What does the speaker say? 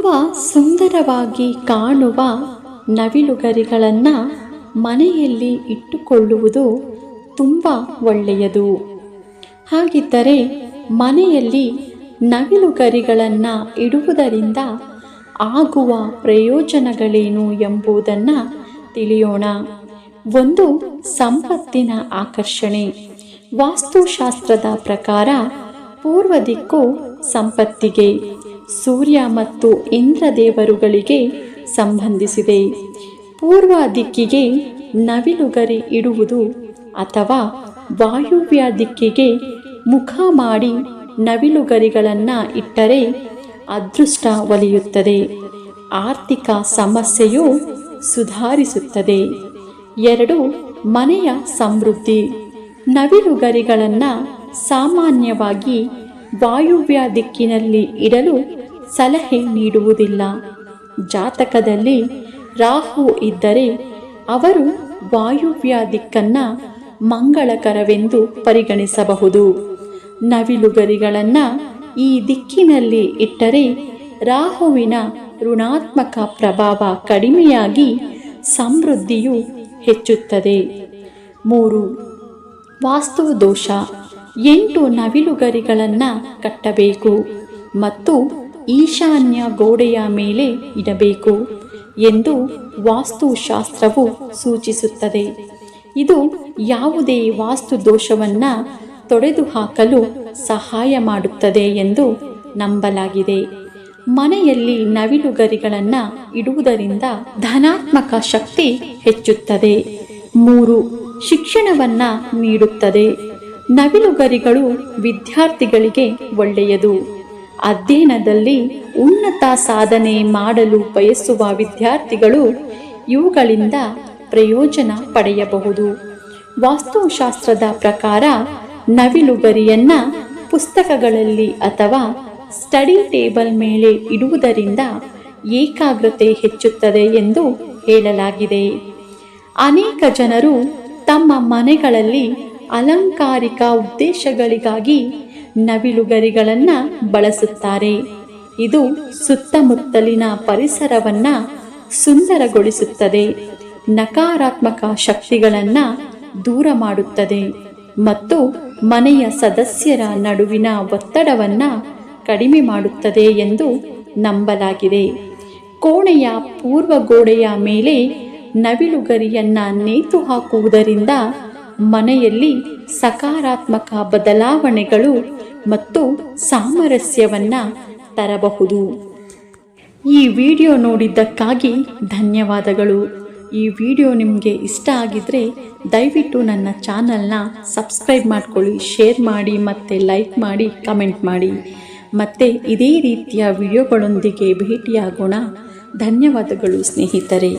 ತುಂಬ ಸುಂದರವಾಗಿ ಕಾಣುವ ನವಿಲುಗರಿಗಳನ್ನು ಮನೆಯಲ್ಲಿ ಇಟ್ಟುಕೊಳ್ಳುವುದು ತುಂಬ ಒಳ್ಳೆಯದು. ಹಾಗಿದ್ದರೆ ಮನೆಯಲ್ಲಿ ನವಿಲುಗರಿಗಳನ್ನು ಇಡುವುದರಿಂದ ಆಗುವ ಪ್ರಯೋಜನಗಳೇನು ಎಂಬುದನ್ನು ತಿಳಿಯೋಣ. ಒಂದು ಸಂಪತ್ತಿನ ಆಕರ್ಷಣೆ. ವಾಸ್ತುಶಾಸ್ತ್ರದ ಪ್ರಕಾರ ಪೂರ್ವ ದಿಕ್ಕು ಸಂಪತ್ತಿಗೆ. ಸೂರ್ಯ ಮತ್ತು ಇಂದ್ರದೇವರುಗಳಿಗೆ ಸಂಬಂಧಿಸಿದೆ. ಪೂರ್ವ ದಿಕ್ಕಿಗೆ ನವಿಲುಗರಿ ಇಡುವುದು ಅಥವಾ ವಾಯುವ್ಯ ದಿಕ್ಕಿಗೆ ಮುಖ ಮಾಡಿ ನವಿಲುಗರಿಗಳನ್ನು ಇಟ್ಟರೆ ಅದೃಷ್ಟ ಒಲಿಯುತ್ತದೆ. ಆರ್ಥಿಕ ಸಮಸ್ಯೆಯು ಸುಧಾರಿಸುತ್ತದೆ. ಎರಡು, ಮನೆಯ ಸಮೃದ್ಧಿ. ನವಿಲುಗರಿಗಳನ್ನು ಸಾಮಾನ್ಯವಾಗಿ ವಾಯುವ್ಯ ದಿಕ್ಕಿನಲ್ಲಿ ಇಡಲು ಸಲಹೆ ನೀಡುವುದಿಲ್ಲ. ಜಾತಕದಲ್ಲಿ ರಾಹು ಇದ್ದರೆ ಅವರು ವಾಯುವ್ಯ ದಿಕ್ಕನ್ನು ಮಂಗಳಕರವೆಂದು ಪರಿಗಣಿಸಬಹುದು. ನವಿಲುಗರಿಗಳನ್ನು ಈ ದಿಕ್ಕಿನಲ್ಲಿ ಇಟ್ಟರೆ ರಾಹುವಿನ ಋಣಾತ್ಮಕ ಪ್ರಭಾವ ಕಡಿಮೆಯಾಗಿ ಸಮೃದ್ಧಿಯು ಹೆಚ್ಚುತ್ತದೆ. ಮೂರು ವಾಸ್ತು ದೋಷ ಎಂಟು ನವಿಲುಗರಿಗಳನ್ನು ಕಟ್ಟಬೇಕು. ಮತ್ತು ಈಶಾನ್ಯ ಗೋಡೆಯ ಮೇಲೆ ಇಡಬೇಕು ಎಂದು ವಾಸ್ತುಶಾಸ್ತ್ರವು ಸೂಚಿಸುತ್ತದೆ. ಇದು ಯಾವುದೇ ವಾಸ್ತು ದೋಷವನ್ನು ತೊಡೆದುಹಾಕಲು ಸಹಾಯ ಮಾಡುತ್ತದೆ ಎಂದು ನಂಬಲಾಗಿದೆ. ಮನೆಯಲ್ಲಿ ನವಿಲುಗರಿಗಳನ್ನು ಇಡುವುದರಿಂದ ಧನಾತ್ಮಕ ಶಕ್ತಿ ಹೆಚ್ಚುತ್ತದೆ. ಮೂರು, ಶಿಕ್ಷಣವನ್ನ ನೀಡುತ್ತದೆ. ನವಿಲುಗರಿಗಳು ವಿದ್ಯಾರ್ಥಿಗಳಿಗೆ ಒಳ್ಳೆಯದು. ಅಧ್ಯಯನದಲ್ಲಿ ಉನ್ನತ ಸಾಧನೆ ಮಾಡಲು ಬಯಸುವ ವಿದ್ಯಾರ್ಥಿಗಳು ಇವುಗಳಿಂದ ಪ್ರಯೋಜನ ಪಡೆಯಬಹುದು. ವಾಸ್ತುಶಾಸ್ತ್ರದ ಪ್ರಕಾರ ನವಿಲುಗರಿಯನ್ನ ಪುಸ್ತಕಗಳಲ್ಲಿ ಅಥವಾ ಸ್ಟಡಿ ಟೇಬಲ್ ಮೇಲೆ ಇಡುವುದರಿಂದ ಏಕಾಗ್ರತೆ ಹೆಚ್ಚುತ್ತದೆ ಎಂದು ಹೇಳಲಾಗಿದೆ. ಅನೇಕ ಜನರು ತಮ್ಮ ಮನೆಗಳಲ್ಲಿ ಅಲಂಕಾರಿಕ ಉದ್ದೇಶಗಳಿಗಾಗಿ ನವಿಲುಗರಿಗಳನ್ನು ಬಳಸುತ್ತಾರೆ. ಇದು ಸುತ್ತಮುತ್ತಲಿನ ಪರಿಸರವನ್ನು ಸುಂದರಗೊಳಿಸುತ್ತದೆ. ನಕಾರಾತ್ಮಕ ಶಕ್ತಿಗಳನ್ನು ದೂರ ಮಾಡುತ್ತದೆ ಮತ್ತು ಮನೆಯ ಸದಸ್ಯರ ನಡುವಿನ ಒತ್ತಡವನ್ನು ಕಡಿಮೆ ಮಾಡುತ್ತದೆ ಎಂದು ನಂಬಲಾಗಿದೆ. ಕೋಣೆಯ ಪೂರ್ವ ಗೋಡೆಯ ಮೇಲೆ ನವಿಲುಗರಿಯನ್ನ ನೇತು ಹಾಕುವುದರಿಂದ ಮನೆಯಲ್ಲಿ ಸಕಾರಾತ್ಮಕ ಬದಲಾವಣೆಗಳು ಮತ್ತು ಸಾಮರಸ್ಯವನ್ನ ತರಬಹುದು. ಈ ವಿಡಿಯೋ ನೋಡಿದ್ದಕ್ಕಾಗಿ ಧನ್ಯವಾದಗಳು. ಈ ವಿಡಿಯೋ ನಿಮಗೆ ಇಷ್ಟ ಆಗಿದ್ರೆ ದಯವಿಟ್ಟು ನನ್ನ ಚಾನಲ್ನ ಸಬ್ಸ್ಕ್ರೈಬ್ ಮಾಡ್ಕೊಳ್ಳಿ, ಶೇರ್ ಮಾಡಿ ಮತ್ತು ಲೈಕ್ ಮಾಡಿ, ಕಮೆಂಟ್ ಮಾಡಿ. ಮತ್ತು ಇದೇ ರೀತಿಯ ವಿಡಿಯೋಗಳೊಂದಿಗೆ ಭೇಟಿಯಾಗೋಣ. ಧನ್ಯವಾದಗಳು ಸ್ನೇಹಿತರೆ.